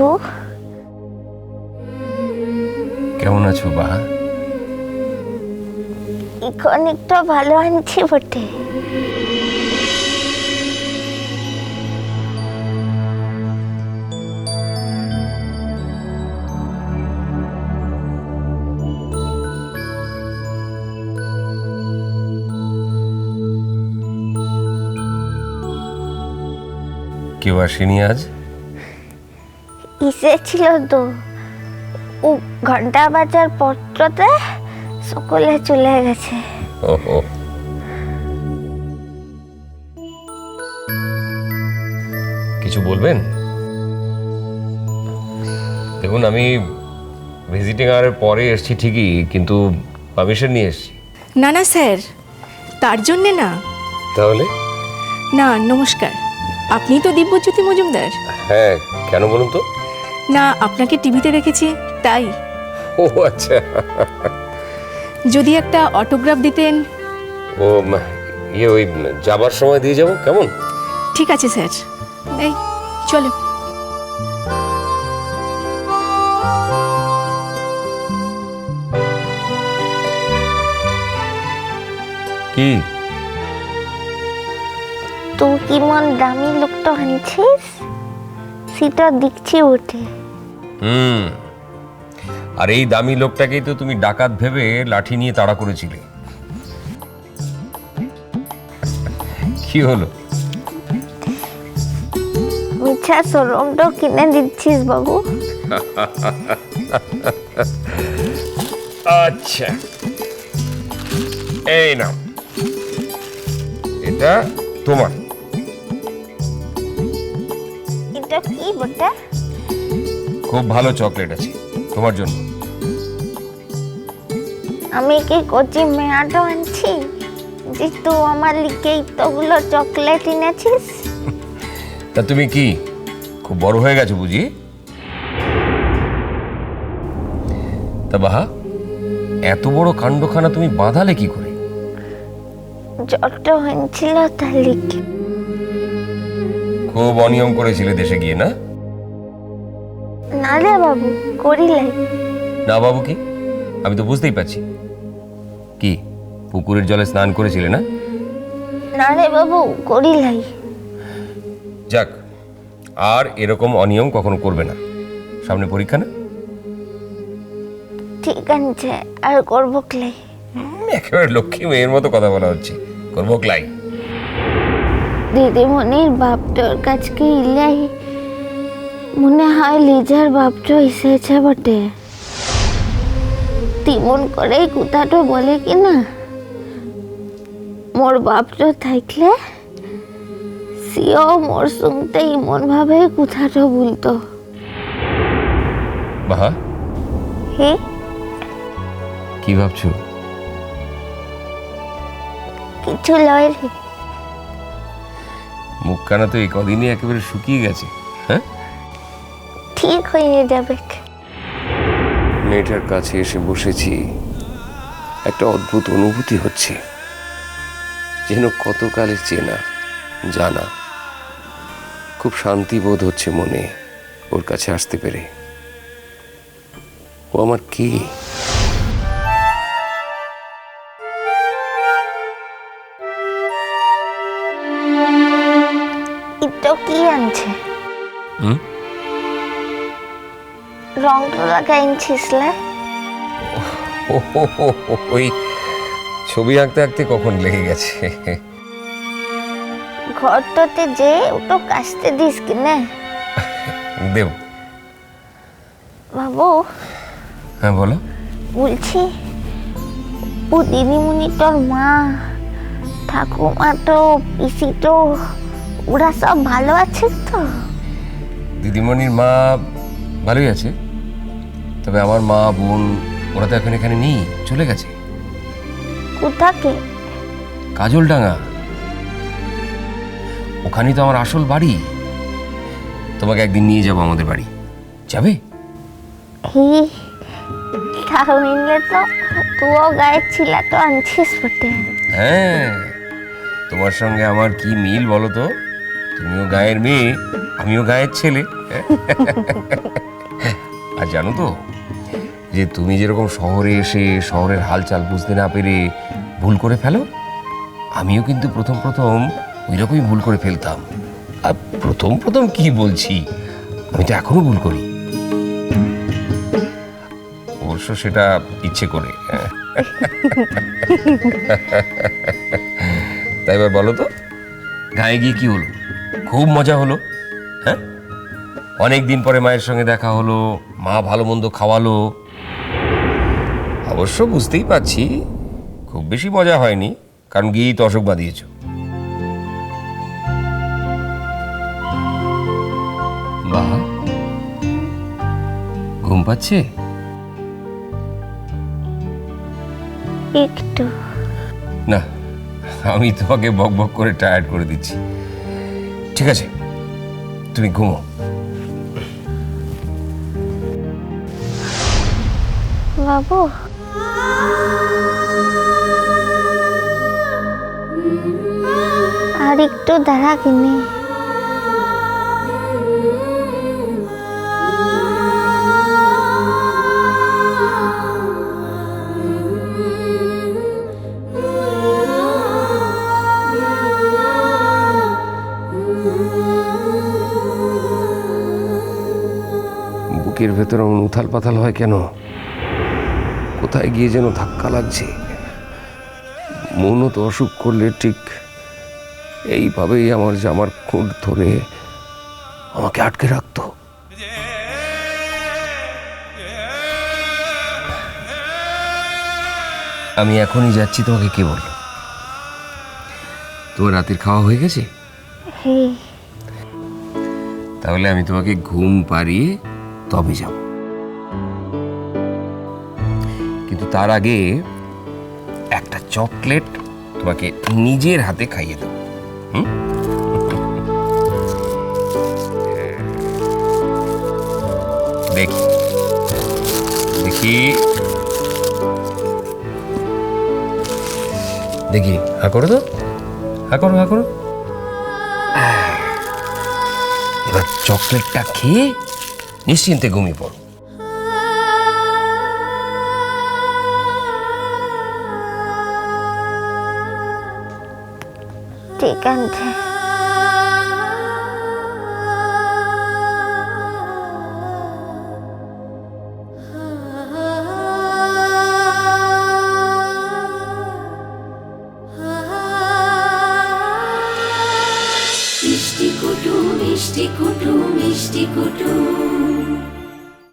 একটু কেমন আছো বা এখন ভালো আনছি বটে। কেউ আসেনি আজ? ইসে ছিল তো। ও ঘণ্টা বাজার পত্রতে সকলে চলে গেছে। ওহো। কিছু বলবেন? দেখুন আমি ভিজিটিং আওয়ারের পরে এসেছি ঠিকই কিন্তু পারমিশন নিয়ে এসেছি। না না স্যার। তার জন্যে না। তাহলে? না নমস্কার। আপনি তো দিব্যজ্যোতি মজুমদার। হ্যাঁ কেন বলুন তো? না আপনাকে টিভিতে দেখেছি তাই। ও আচ্ছা। যদি একটা অটোগ্রাফ দিতেন। ও ইয়ে ওই যাবার সময় দিয়ে যাব কেমন? ঠিক আছে স্যার। এই চলো। কি? তুই কি মন দামি লোকটা আনছিস? সেটা দেখছি ওঠে হুম। আর এই দামি লোকটাকেই তো তুমি ডাকাত ভেবে লাঠি নিয়ে তাড়া করেছিলে। কি হলো? মিঠা সরমটা কিনে দিচ্ছিস বাবু। আচ্ছা। এই নাও। এটা তোমার। এটা কি বটে? খুব ভালো চকলেট আছে তোমার জন্য। আমি কি কচি মেয়াটা আনছি? যে তুই আমার লিখে ইতগুলো চকলেট এনেছিস? তা তুমি কি খুব বড় হয়ে গেছো বুঝি? তা বাহা এত বড় কাণ্ডখানা তুমি বাঁধালে কি করে? যত হয়েছিল তার লিখে। খুব অনিয়ম করেছিলে দেশে গিয়ে না? না বাবু করিলাই না বাবু কি? আমি তো বুঝতেই পারছি। কি পুকুরের জলে স্নান করেছিলে না? না রে বাবু করিলাই। যাক আর এরকম অনিয়ম কখনো করবে না। সামনে পরীক্ষা না? ঠিক আছে আর করব ক্লাই একেবারে লক্ষ্মী মেয়ের মতো কথা বলা হচ্ছে। করব ক্লাই দিদিমণির বাপটার কাছকে ইলাই মনে হয় লিজার বাপটা এসেছে বটে। তিমন করে কথাটা বলে কি না? মোর বাপটা থাকলে সিও মোর সঙ্গে ইমন ভাবে কথাটা বলতো। বাহা? হে? কি ভাবছ? কিছু লয় রে। মুখখানা তো এই কদিনই একেবারে শুকিয়ে গেছে হ্যাঁ? ঠিক হয়ে যাবে। মেয়েটার কাছে এসে বসেছি। একটা অদ্ভুত অনুভূতি হচ্ছে। যেন কতকালের চেনা, জানা। খুব শান্তি বোধ হচ্ছে মনে ওর কাছে আসতে পেরে। ও আমার কি? রং তো লাগাইছিস লে? ও হো হো হো, ওই ছবি আঁকতে আঁকতে কখন লেগে গেছে? ঘরটাতে যে ওটা কাচতে দিস কি না? দেব। বাবু। হ্যাঁ বলো। বলছি ও দিদিমণি তোর মা ঠাকুমা তো পিসি তো ওরা সব ভালো আছে তো? দিদিমণির মা ভালোই আছে। তবে আমার মা বোন ওরা তো এখন এখানে নেই চলে গেছে। কোথাকে কাজলডাঙ্গা। ওখানেই তো আমার আসল বাড়ি। তোমাকে একদিন নিয়ে যাব আমাদের বাড়ি। যাবে? হি তাহলে তো তুইও গায়ের ছিলা তো আনছিস বটে হ্যাঁ তোমার সঙ্গে আমার কি মিল বলো তো? তুমিও গায়ের মেয়ে আমিও গায়ের ছেলে। আর জানো তো, যে তুমি যেরকম শহরে এসে শহরের হালচাল বুঝতে না পেরে ভুল করে ফেলো, আমিও কিন্তু প্রথম প্রথম ওই রকমই ভুল করে ফেলতাম। আর প্রথম প্রথম কি বলছি? আমি তো এখনও ভুল করি। অবশ্য সেটা ইচ্ছে করে। তাই এবার বলো তো, গায়ে গিয়ে কি হলো? খুব মজা হলো হ্যাঁ? অনেক দিন পরে মায়ের সঙ্গে দেখা হলো মা ভালো মন্দ খাওয়ালো। অবশ্য বুঝতেই পারছি খুব বেশি মজা হয়নি কারণ গিয়েই তো অসুখ বাঁধিয়েছ। বাহ ঘুম পাচ্ছে? একটু। না আমি তোমাকে বক বক করে টায়ার্ড করে দিচ্ছি। ঠিক আছে তুমি ঘুমো। বাবু আর একটু দাঁড়া কিনে। বুকের ভেতরে উথাল পাথাল হয় কেন? কোথায় গিয়ে যেন ধাক্কা লাগছে? মনও তো অসুখ করলে ঠিক এইভাবেই আমার জামার খুঁট ধরে আমাকে আটকে রাখতো। আমি এখনই যাচ্ছি তোমাকে কে বলল? তোমার রাতের খাওয়া হয়ে গেছে? তাহলে আমি তোমাকে ঘুম পাড়িয়ে তবে যাব। কিন্তু তার আগে একটা চকলেট তোমাকে নিজের হাতে খাইয়ে দেবো। হুম? দেখি। দেখি। দেখি, হা করো তো। হা করো হা করো। এবার চকলেটটা খেয়ে নিশ্চিন্তে ঘুমিয়ে পড়ো। ติกันเถอะ